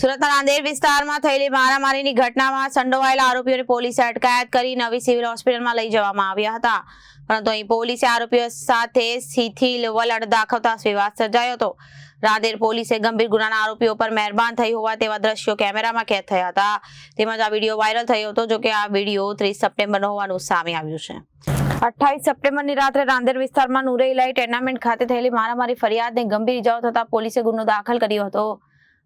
સુરતના નાંદેડ વિસ્તારમાં થયેલી મારામારીની ઘટનામાં સંડોવાયેલા આરોપીઓને પોલીસે અટકાયત કરી નવી સિવિલ હોસ્પિટલમાં લઈ જવામાં આવ્યા હતા. પરંતુ અહીં પોલીસે આરોપીઓ સાથે શિથિલ વલણ દાખવતા વિવાદ સર્જાયો હતો. રાંદેર પોલીસે ગંભીર ગુનાના આરોપીઓ પર મહેરબાન થઈ હોવા તેવા દ્રશ્યો કેમેરામાં કેદ થયા હતા. તેમજ આ વીડિયો વાયરલ થયો હતો, જોકે આ વીડિયો ત્રીસ સપ્ટેમ્બરનો હોવાનું સામે આવ્યું છે. અઠ્ઠાવીસ સપ્ટેમ્બરની રાત્રે રાંદેર વિસ્તારમાં નુરેઈલાઈ ટેર્નામેન્ટ ખાતે થયેલી મારામારી ફરિયાદને ગંભીર ઇજાઓ થતા પોલીસે ગુનો દાખલ કર્યો હતો.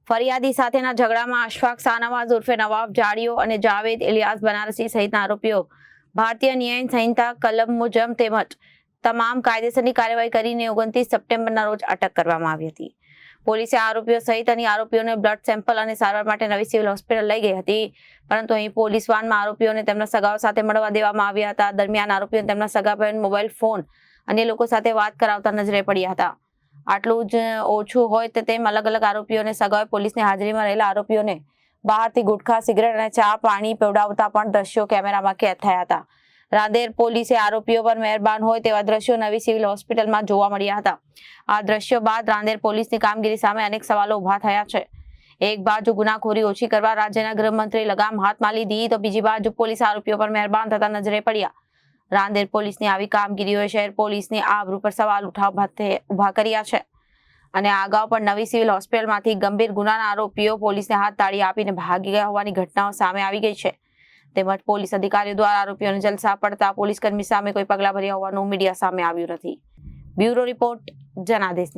ફરિયાદી સાથેના ઝઘડામાં અશફાક શાહનવાઝ ઉર્ફે નવાબ જાડીઓ અને જાવેદ ઇલિયાસ બનારસી સહિતના આરોપીઓ ભારતીય ન્યાય સંહિતા કલમ મુજબ તેમજ તમામ કાયદેસરની કાર્યવાહી કરીને ઓગણત્રીસ સપ્ટેમ્બરના રોજ અટક કરવામાં આવી હતી. પોલીસે આરોપીઓ સહિત અને આરોપીઓને બ્લડ સેમ્પલ અને સારવાર માટે નવી સિવિલ હોસ્પિટલ લઈ ગઈ હતી. પરંતુ અહીં પોલીસ વાનમાં આરોપીઓને તેમના સગાઓ સાથે મળવા દેવામાં આવ્યા હતા. દરમિયાન આરોપીઓને તેમના સગા બહેન મોબાઈલ ફોન અન્ય લોકો સાથે વાત કરાવતા નજરે પડ્યા હતા. આટલું જ ઓછું હોય તો તેમ અલગ અલગ આરોપીઓને સગાએ પોલીસની હાજરીમાં રહેલા આરોપીઓને બહારથી ગુટખા, સિગરેટ અને ચા, પાણી પીવડાવતા પણ દ્રશ્યો કેમેરામાં કેદ થયા હતા. રાંદેર પોલીસે આરોપીઓ પર મહેરબાન હોય તેવા દ્રશ્યો નવી સિવિલ હોસ્પિટલમાં જોવા મળ્યા હતા. આ દ્રશ્યો બાદ રાંદેર પોલીસની કામગીરી સામે અનેક સવાલો ઊભા થયા છે. એક બાજુ ગુનાખોરી ઓછી કરવા રાજ્યના ગૃહમંત્રી લગામ હાથમાં લીધી તો બીજી બાજુ પોલીસ આરોપીઓ પર મહેરબાન થતા નજરે પડ્યા. રાંદેર પોલીસની આવી કામગીરીઓએ શહેર પોલીસની આબરૂ પર સવાલ ઉઠાવવા ઊભા કર્યા છે. અને આ અગાઉ પણ નવી સિવિલ હોસ્પિટલમાંથી ગંભીર ગુનાના આરોપીઓ પોલીસને હાથ તાળી આપીને ભાગી ગયા હોવાની ઘટનાઓ સામે આવી ગઈ છે. તેમજ પોલીસ અધિકારીઓ દ્વારા આરોપીઓને જલસા પડતા પોલીસ કર્મી સામે કોઈ પગલાં ભર્યા હોવાનું મીડિયા સામે આવ્યું નથી. Bureau report Janadesh.